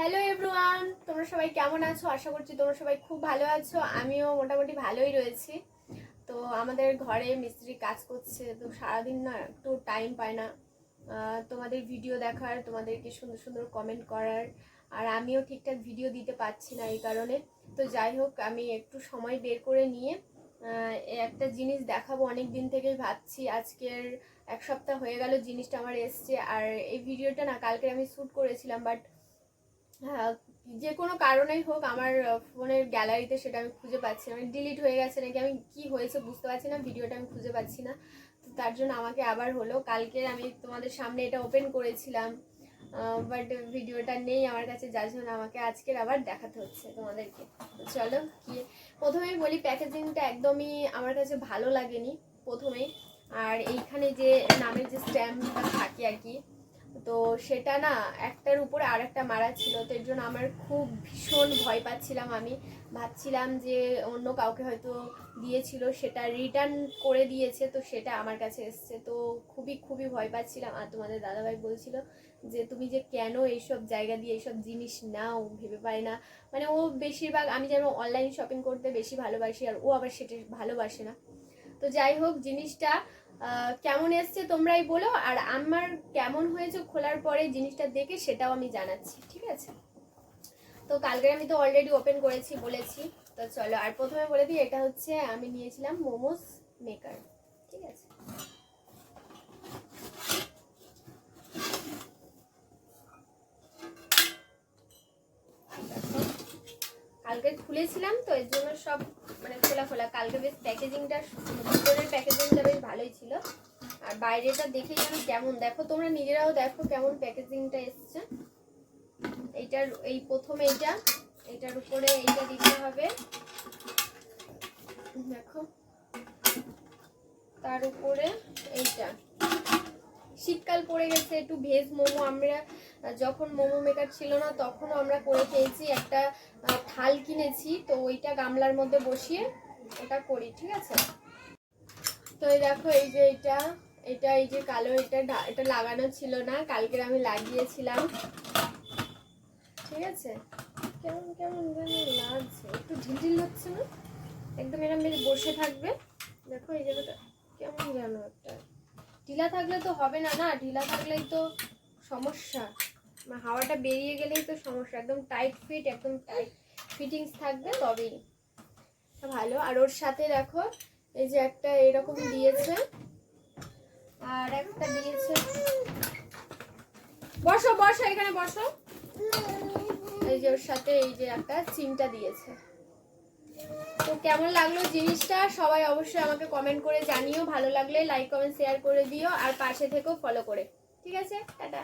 Hello everyone তোমরা সবাই কেমন আছো? আশা করছি তোমরা সবাই খুব ভালো আছো। আমিও মোটামুটি ভালোই রয়েছি। তো আমাদের ঘরে মিস্ত্রি কাজ করছে, তো সারাদিন না একটু টাইম পায় না। তোমাদের ভিডিও দেখার, তোমাদেরকে সুন্দর সুন্দর কমেন্ট করার। আর আমিও ঠিকঠাক ভিডিও দিতে পারছি না এই কারণে। তো যাই হোক, আমি একটু সময় বের করে নিয়ে একটা জিনিস দেখাবো অনেক দিন থেকেই ভাবছি। আজকের এক সপ্তাহ হয়ে গেল জিনিসটা আমার এসছে। আর এই ভিডিওটা না কালকে আমি শ্যুট করেছিলাম বাট যে কোনো কারণেই হোক আমার ফোনের গ্যালারিতে সেটা আমি খুঁজে পাচ্ছি না। ডিলিট হয়ে গেছে নাকি, আমি কি হয়েছে বুঝতে পারছি না, ভিডিওটা আমি খুঁজে পাচ্ছি না। তো তার জন্য আমাকে আবার হলো কালকে আমি তোমাদের সামনে এটা ওপেন করেছিলাম বাট ভিডিওটা নেই আমার কাছে, যার জন্য আমাকে আজকের আবার দেখাতে হচ্ছে তোমাদেরকে। চলো কি প্রথমেই বলি, প্যাকেজিংটা একদমই আমার কাছে ভালো লাগেনি প্রথমেই। আর এইখানে যে নামের যে স্ট্যাম্পটা থাকে আর কি তো সেটা না একটার উপরে আর একটা মারা ছিল, তো এর জন্য আমার খুব ভীষণ ভয় পাচ্ছিলাম আমি। ভাবছিলাম যে অন্য কাউকে হয়তো দিয়েছিল, সেটা রিটার্ন করে দিয়েছে, তো সেটা আমার কাছে এসছে। তো খুবই খুবই ভয় পাচ্ছিলাম। আর তোমাদের দাদাভাই বলছিল যে, তুমি যে কেন এইসব জায়গা দিয়ে এইসব জিনিস নাও? ভেবে পায় না। মানে ও বেশিরভাগ, আমি যেন অনলাইন শপিং করতে বেশি ভালোবাসি, আর ও আবার সেটা ভালোবাসে না। তো যাই হোক, জিনিসটা কেমন এসছে তোমরাই বলো, আর আমার কেমন হয়েছে খোলার পরে জিনিসটা দেখে সেটাও আমি জানাচ্ছি, ঠিক আছে? তো কালকে আমি তো অলরেডি ওপেন করেছি, বলেছি। তো চলো, আর প্রথমে বলে দিই, এটা হচ্ছে আমি নিয়েছিলাম মোমোস মেকার ঠিক আছে দেখো, কালকে খুলেছিলাম, তো এর জন্য সব মানে খোলা খোলা। কালকে বেশ প্যাকেজিংটা ভিতরের প্যাকেজিংটা বেশ ভালোই ছিল। আর বাইরেটা দেখে যেন কেমন, দেখো তোমরা নিজেরাও দেখো কেমন প্যাকেজিংটা এসছে। এইটার, এই প্রথমে এইটা এটার উপরে এইটা দিতে হবে। দেখো। তার উপরে এইটা। শীতকাল পড়ে গেছে, একটু ভেজ মোমো। আমরা যখন মোমো মেকার ছিল না, তখনও আমরা করে খেয়েছি। একটা থাল কিনেছি, তো ওইটা গামলার মধ্যে বসিয়ে ওটা করি, ঠিক আছে? তো এই দেখো, এই যে এটা এটা এই যে কালো, এটা এটা লাগানো ছিল না কালকের আমি লাগিয়েছিলাম। ঠিক আছে? কেমন কেমন লাগছে। একটু ঢিলঢিল হচ্ছে না? একদম এরকম বেশ বসে থাকবে দেখো এই জায়গাটা কেমন যেন একটা ঢিলা থাকলে তো হবে না না? ঢিলা থাকলেই তো সমস্যা। মানে হাওয়াটা বেরিয়ে গেলেই তো সমস্যা। একদম টাইট ফিট একদম টাইট ফিটিংস থাকবে তবেই। ভালো। আর ওর সাথে দেখো, এই যে একটা এরকম দিয়েছে। আর একটা দিয়েছে। বসো বসো, এখানে বসো। এই যে ওর সাথে এই যে একটা চিমটা দিয়েছে। কেমন লাগল জিনিসটা সবাই অবশ্যই আমাকে কমেন্ট করে জানিও। ভালো লাগলে লাইক কমেন্ট শেয়ার করে দিও। আর পাশে থেকেও ফলো করে। ঠিক আছে? টাটা।